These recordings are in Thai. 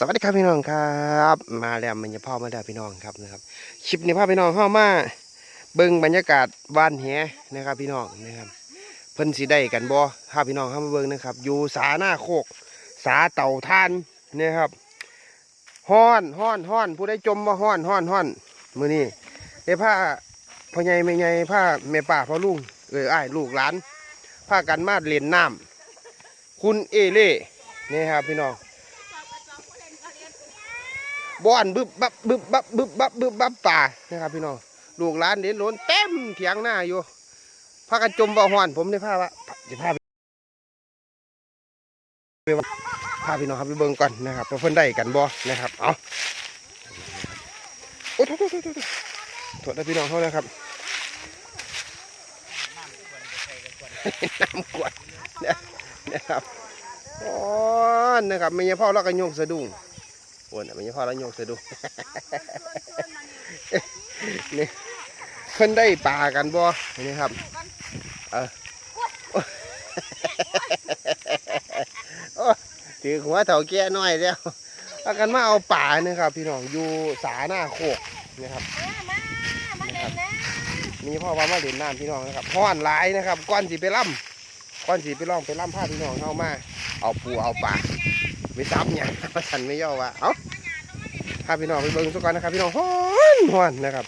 สวัสดีครับพี่น้องครับ มาแล้วมันจะพ่อมาแล้วพี่น้องครับนะครับคลิปนี้พาพี่น้องเข้ามาเบิ่งบรรยากาศบ้านแหนะครับ พี่น้องนะครับเพิ่นสีได้กันบ่พาพี่น้องเข้ามาเบิ่งนะครับ อยู่สาหน้าโคก สาเต่าทานนะครับฮ้อนฮ้อนฮ้อนผู้ใดจมว่าฮ้อนฮ้อนฮ้อนมือนี้ได้ผ้าพ่อใหญ่แม่ใหญ่ผ้าแม่ป้าพ่อลุงเอ้ยอ้ลูกหลานผ้ากันมาเล่นน้ำคุณเอเล่นี่ครับพี่น้อง บ้อนบึบบับบึบบับบึบบับบึบบับป่านะครับพี่น้องลูกหลานเด่นล้นเต็มเถียงหน้าอยู่พากันจมบ่าห้อนผมได้พาว่าจะพาไปพาพี่น้องครับไปเบิ่งก่อนนะครับว่าเพิ่นได้กันบ่นะครับเอาโอ้โทษโทษโทษโทษโทษนะพี่น้องเขานะครับน้ำกวดนะครับอ๋อนะครับไม่ใช่พ่อเราก็โยกสะดุ้ง โอ้ยมันยังพอแล้วโยกเสยดูนี่เพิ่นได้ปลากันบ่นี่ครับเออโอ้ถือหัวเถ่าแก่น้อยแล้วพากันมาเอาป่านะครับ พี่น้องอยู่สาหน้าโคกนะครับมีพ่อว่ามาเล่นน้ำพี่น้องนะครับห้อนหลายนะครับ ก้อนสีไปล่ำก้อนสีไปล่องไปล่ำผ้าพี่น้องเข้ามา เอาปูเอาปลา ไปซับเนี่ยประชันไม่ย่อว่าเอ้าพาพี่น้องไปเบิ่งสักก่อนนะครับ พี่น้องฮ้อนฮ้อนนะครับ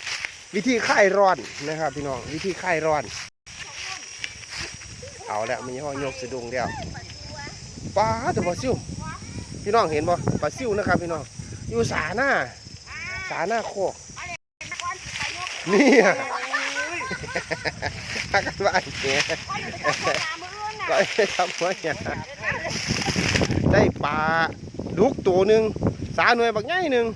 วิธีคลายร้อนนะครับ พี่น้องวิธีคลายร้อน เอาแล้วมีห้อยกสะดุ้งเดียวปลาตัวปลาซิวพี่น้องเห็นบ่ปลาซิวนะครับ พี่น้องอยู่สาหน้าสาหน้าโคกนี่อะพากันว่าเนี่ยก็ได้ทำหัวเนี่ย ได้ปลาดุกตัวหนึ่งสาหน่วยบักใหญ่หนึ่ง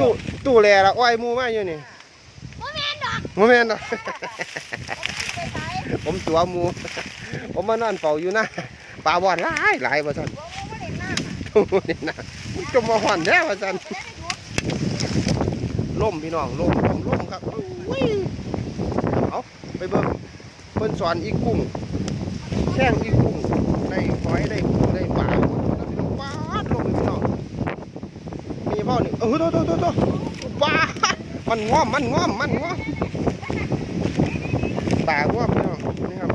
ตู้ตู้แลละอ้อยหมูมาอยู่นี่โมเมนดอกโมเมนดอกผมตัวหมู ผมมานอนเฝ้าอยู่นะปลาบอดหลายหลายว่าซั่นเด่นนะจมมาหอนแน่ว่าซั่นล่มพี่น้องล่มล่มล่มครับอุ้ยเอาไปเบิ่งเพิ่นสอนอีกกุ้งแข้งอีกกุ้งได้หอยได้กุ้งได้ปลาพี่น้องปลาดลงพี่น้อง มีเปล่านี่เออโตโตโตโตปลามันง้อมมันง้อมมันง้อมปลาง้อมพี่น้องนี่ครับ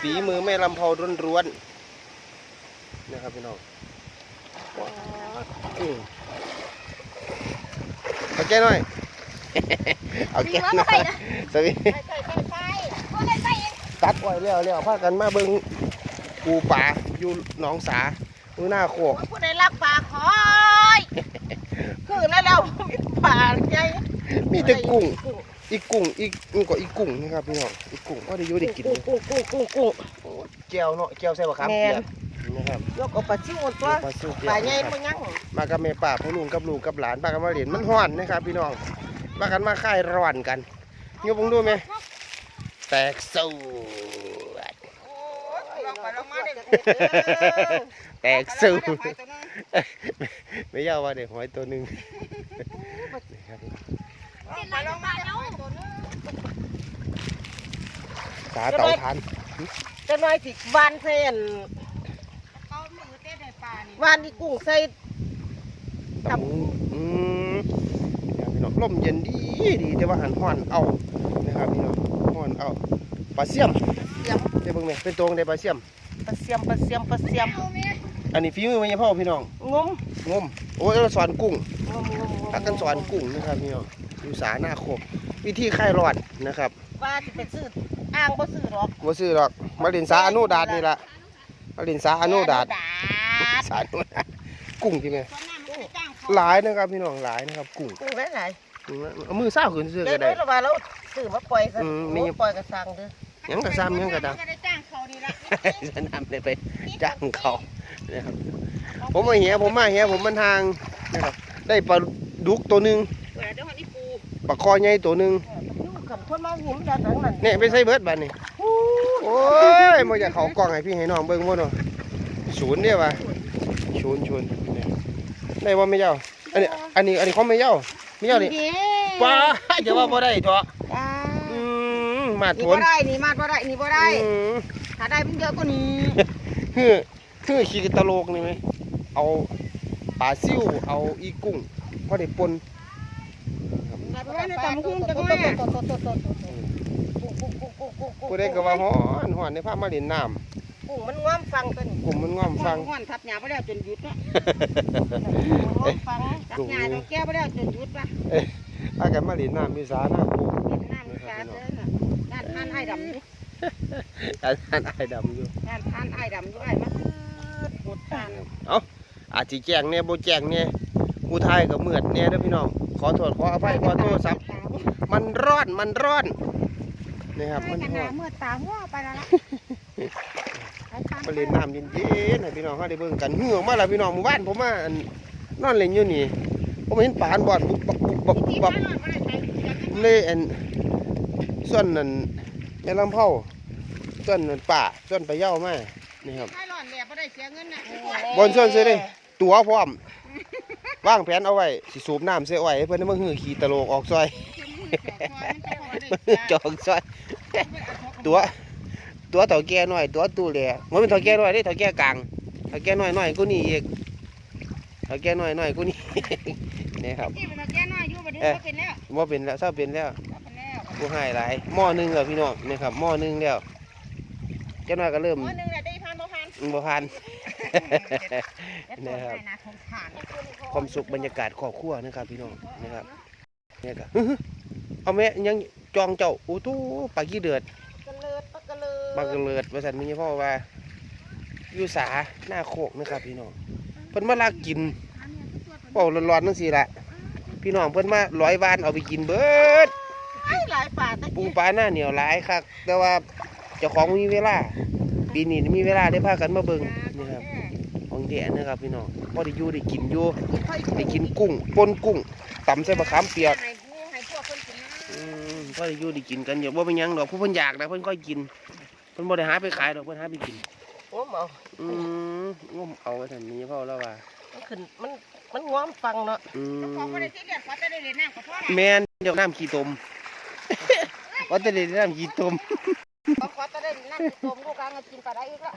ฝีมือแม่ลำเผาร้วนๆนะครับพี่น้องว้าวอืมเอาแก้หน่อยเอาแก้หน่อยสวัสดีตัดไว้แล้วแล้วพากันมาเบิ่งปูป่าอยู่หนองสา มือหน้าโคกผู้ใดรักป่าคอยคือนั่นแล้วมีป่าใหญ่มีแต่กุ้ง อีกกุ้ง อีกนี่ก็อีกกุ้งนะครับพี่น้อง อีกกุ้งก็ได้อยู่ได้กินกุ้งกุ้งกุ้งกุ้งกุ้งโอ้แก้วเนาะแก้วใส่บะขามแม่เปียนกนะครับยกเอาปลาชิวตัวปลาซิวเปียกป่าใหญ่นะครับมันยังมากับแม่ป่าพ่อลุงกับลูกกับหลานมากันมาเรียนมันฮ้อนนะครับ พี่น้องมากันมาค่ายร้อนกันยกบังดูไหมแตกสูด ลองไปลองมาเด็ก แตกสูดไม่ยากว่าเด็กหอยตัวหนึ่งนะครับไปลองมาเด็กสาเต่าทานจะน้อยสิวานเส้นวานนี่กุ้งใส่ตำอืมนะครับพี่น้องลมเย็นดีดีแต่ว่าหันฮ้อนเอานะครับพี่น้องฮ้อนเอาปลาเสี่ยมเสียมได้เบิ่งไหมเป็นตัวในปลาเสี่ยม ปลาเสียมปลาเสียมปลาเสียมอันนี้ฝีมือมันยังพ่อพี่น้องงมงมโอ้ยเราสอนกุ้งงมงมพักกันสอนกุ้งนะครับพี่น้องอยู่สาหน้าโคกวิธีคลายร้อนนะครับว่าสิไปซื้ออ้างบ่ซื้อหรอกบ่ซื้อหรอกมาเล่นสาอนุดาตนี่ล่ะมาเล่นสาอนุดาตดาดสาอนุดาตกุ้งใช่ไหมหลายนะครับพี่น้องหลายนะครับกุ้งกุ้งได้ไหนเอามือซ่าขึ้นซื้อได้ก็เลได้ยระบาดแล้วซื้อมาปล่อยซะอืมมีปล่อยกระสังเด้อหยังกระซ้ำหยังกระดังได้จ้าง เขานี่ละจะนำเลยไปจ้างเขานะครับผมมาเหียผมมาเหียผมมันทางนะครับได้ปลาดุกตัวหนึ่งเดี๋ยวหันอีปูปลาคอใหญ่ตัวหนึ่งอยู่ขับคนมาหิมด้านหลังนั่นเนี่ยไปใส่เบิร์ดบัดนี่โอ้ยมาจากเขากล้องให้พี่ให้น้องเบิ่งบ่เนาะศูนย์เดียววะศูนย์ศูนย์เนี่ยได้ว่าไม่เจ้าอันนี้อันนี้อันนี้เขาไม่เจ้าไม่เจ้านี่ป้าจะว่าบ่ได้เถอะจ้าอื มมาดนี่ผบ่ลได้นี่มาดบ่ได้นี่บ่ได้อืมถ้าได้เป็นเยอะกว่านี้คือฮือขี้ตะโลกนี่ไหมเอาปลาซิ่วเอาอีกุ้งพอได้ปนไว้ในตำคุ้งจังเลยผู้ใดก็ว่าฮ้อนฮ้อนในภาพมาเล่นน้กุ้งมันง้อมฟังตัวนี้ำกลุ่มมันง่อมฟังห้อนทับหญ้าไปแล้วจนหยุดเนาะง้อมฟังทับหญ้าดอกแก้วไปแล้วจนหยุดป่ะถ้ากันมาเล่นน้ำมีสาหน้ากุ้งเห็นน้ำมั ดำอยู่อาจารย์ไอ้ดำอยู่ด้านท่านไอ้ดำอยู่ไอ้มาหมดทานอาจสิแจ้งเนี่ยบ่แจ้งเนี่ยผู้ไทยก็มืดเนี่ยเด้อพี่น้อง ขอโทษขออภัยขอโทษครับมันร้อนมันร้อนนี่ครับมัมันนหร้นาอนเมื่อตาหัวไปแล้วล่ะไปเล่นน้ำเย็นๆให้พี่น้องเขาได้เบิ่งกันเหือออกมาแล้วพี่น้องหมู่บ้านผมมาอันนอนเล่นอยู่นี่ผมเห็นปลาอันบอดบุบบักบุบบักบุบบักเลยอันส่วนนั้น แม่ลำเผาส่วนนั้นป่าส่วนไปเหย้ามานี่ครับใช้หลอนแหลบบ่ได้เสียเงินน่ะบนส่วนซื้อเลยตัวพร้อมวางแผนเอาไว้สิสูบน้ำเสียไว้ให้เพิ่นมาหือขี่ตะโลกออกซอยจอกซอยตัวตัวเต่าแก่หน่อย ตัวตู้แหล่มันเป็นเต่าแก่หน่อยเด้เต่าแก่กลางเต่าแก่หน่อยหน่อยกูนี่อีกเต่าแก่หน่อยหน่อยกูนี่นี่ครับที่มันแก้น้อยอยู่บัดนี้ก็เป็นแล้วว่าเป็นแล้วเศร้าเป็นแล้ว เป็นแล้วกูให้หลายหม้อหนึงแล้วพี่น้องนี่ครับหม้อหนึงแล้วเจ้าหน่อยก็เริ่มมื้อนึงน่ะได้พันบ่พันบ่พันนะนะครับนะของขานความสุขบรรยากาศครอบครัวนะครับพี่น้องนะครับเนี่ยก็ เอาแม่ยังจองเจ้าโอ้ทูปลากี้เดือดกระเลิดปะกระเลิดปลากระเลิดว่าสันมีพ่อว่าอยู่สาหน้าโคกนะครับพี่น้องเพิ่นมาลากกินเป่าร้อนๆนั่นสิละพี่น้องเพิ่นมาร้อยวานเอาไปกินเบิดไอ้หลายป่าตะปูกี้ปลาหน้าเหนียวหลายครับแต่ว่าเจ้าของบ่มีเวลา ปีนี้มีเวลาได้พากันมาเบิ่งนี่ครับของแท้นะครับพี่น้องพอได้อยู่ได้กินอยู่ได้กินกุ้งปนกุ้งตำใส่บะขามเปียกให้ผู้ให้พวกเพิ่นกินนะอืมพอได้อยู่ได้กินกันอย่าบ่เป็นหยังดอกผู้เพิ่นอยากนะเพิ่นก็กินเพิ่นบ่ได้หาไปขายดอกเพิ่นหาไปกิน โอ้หมออืมงมเอาไว้ท่านมีพ่อแล้วว่ามันขึ้นมันมันง้อมฟังเนาะอืของบ่มได้ที่เรียกขอแต่ได้เล่นน้ำก็พอละแม่นเดี๋ยวน้ำขี้ตม ว่าแต่เดี๋ยวน้ำขี้ตมขอขอแต่ได้น้ำต้มกูกลางก็กินปลาได้อีกแล้ว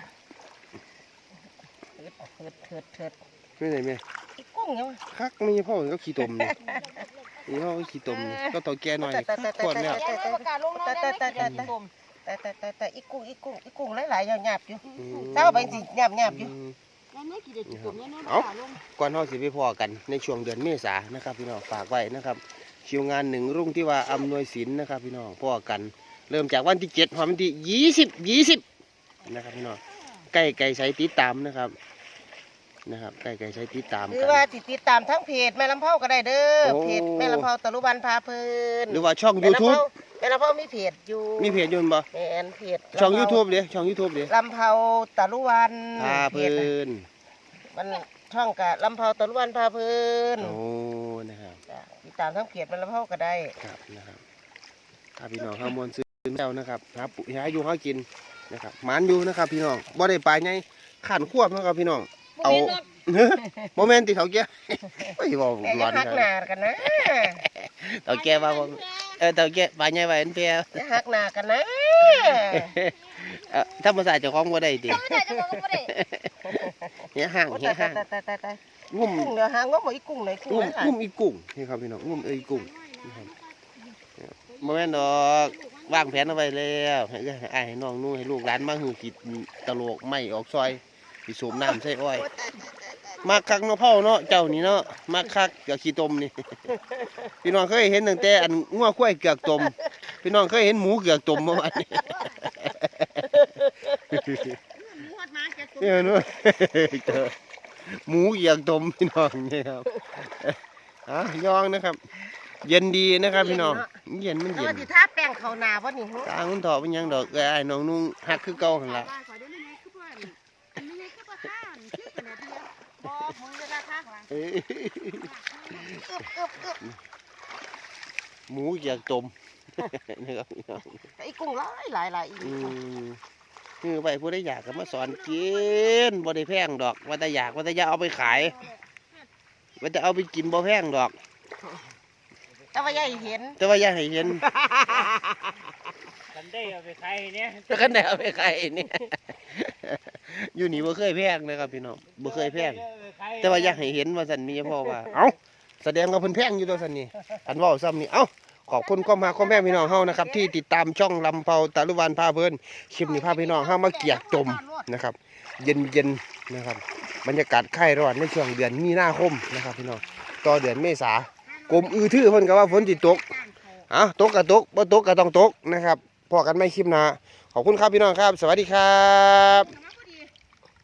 เถิดเถิดเถิดไม่ไหนแม่อีกุ้งยังวะคักมีพ่อก็ขี้ตมนี่นี่พ่อก็ขี้ตมนี่ก็ต่อแก่หน่อยแต่แต่แต่ขวดแล้วแกไม่ประกาศลงนอนได้ไหมแต่แต่แต่แต่แต่แต่แต่อีกุ้งอีกุ้งอีกุ้งหลายๆหยาบๆอยู่อืมเจ้าไปสิหยาบหยาบๆอยู่อืมแล้วไม่กี่เดือนกี่ตัวเนี่ยเนาะเอ้าประกาศลงก่อนเฮาสิไปพอกันในช่วงเดือนเมษายนนะครับพี่น้องฝากไว้นะครับ คิวงานหนึ่งรุ่งที่ว่าอำนวยศิลป์นะครับพี่น้องพอกัน เริ่มจากวันที่เจ็ดพอวันที่ยี่สิบยี่สิบนะครับพี่น้องใกล้ไก่ใช้ติดตามนะครับนะครับใกล้ไก่ใช้ติดตามหรือกัน ว่าติดติดตามทั้งเพจแม่ลำเผาก็ได้เด้อโอ้ เพจแม่ลำเผาตะลุบันพาเพลินหรือว่าช่อง แม่ลำ YouTube เผาแม่ลำเผามีเพจอยู่มีเพจอยุ่นบ่แม่นเพจช่อง ลำเผา YouTube เด้ช่อง YouTube เด้ลำเผาตะลุวันพาเพลิน มันช่องกะลำเผาตะลุวันพาเพลินโอ้นะครับจ้ะ ติดตามทั้งเพจแม่ลำเผาก็ได้ครับนะครับถ้าพี่น้องข้ามวลซื้อแล้วนะครับหาปุ๋ยหาอยู่หากินนะครับหมันอยู่นะครับ พี่น้องบ่ได้ปลาใหญ่ขันควบนะครับพี่น้องเอาโมเมนต์ที่เขาแก่ไม่บอกแต่ร้ยัองนหักครับหนากันนะเขาแก่ว่าบ่เออเขาแก่ปลาใหญ่ไว้อันเพียอย่าหักหนากันนะเออธรรมศาสตร์เจ้าของบ่ได้ติไม่ได้จะบอกว่าไม่ได้เนี่ยห่างโอ้เหียตายห่าง ตายตายตายตายงุ่มกุ้งเดี๋ยวหางว่าหมออีกุ้งไหนกุ้งงุ่มหลายงุ่มอีกุ้งนี่ครับพี่น้องงุ่มเอ้ยกุ้งนะครับโมเมนต์ดอกวางแผนเอาไว้แล้วให้อ้ายให้น้องนู่นให้ลูกหลานมาหือกิดตลกไม่ออกซอยสิสูบน้ำใส่อ้อยมักคักเนาะเผาเนาะเจ้านี่เนาะมักคักเกือกขี้ตมนี่ พี่น้องเคยเห็นตั้งแต่อันงัวควายเกือกตม พี่น้องเคยเห็นหมูเกือกตมเมื่อวานนี้หวดมาแกตัว เนี่ยเนาะเจอ หมูเกือกตมพี่น้องเนี่ยครับอะยองนะครับ เย็นดีนะครับพี่น้องเย็นมันแล้วเย็ว่านสิท่าแป้งเขาหนาบ่นี่หึตาคุณถอเป็นหยังดอกเอ้ยอ้ายน้องนุ่งหักคือเก่าหั่นล่ะขอได้ไหมคือเพื่อนไม่ใช่คือเพื่อนคือกันเลยทีเดียวบ่มึงเวลาท่าหลังเอ้ยอึบอึบอึบหมูเกือกตมนะครับพี่น้องแต่อีกุ้งหลายหลายหลายอีอืม คือไปผู้ใดอยากก็มาสอนกินบ่ได้แพงดอก ว่าแต่อยากว่าแต่อยากเอาไปขาย ว่าจะเอาไปกินบ่แพงดอก แต่ว่าใหญ่เห็น แต่ว่าอยากให้เห็นกันได้เอาไปขายเนี่ยแต่คันได้เอาไปขายเนี่ยอยู่นี่บ่เคยแพงนะครับพี่น้องบ่เคยแพง แต่ว่าอยากให้เห็นว่าสันมีพ่อว่า เอ้าแสดงว่าเพิ่นแพงอยู่ตัวสันนี่อันเว่าซ้ำนี่เอ้า ขอบคุณความมาความแพงพี่น้องเฮานะครับ ที่ติดตามช่องลำเผาตาลุวันพาเพิ่นคลิปนี้พาพี่น้องเฮามาเกียกจมนะครับ เย็นเย็นนะครับ บรรยากาศคลายร้อนในช่วงเดือนมีนาคมนะครับ พี่น้องต่อเดือนเมษากรมอือทื่อเพิ่นก็ว่าฝนสิตกอ้าตกก็ตกบ่ตกก็ต้องตกนะครับพอกันไม่คลิปหน้าขอบคุณครับพี่น้องครับ สวัสดีครับ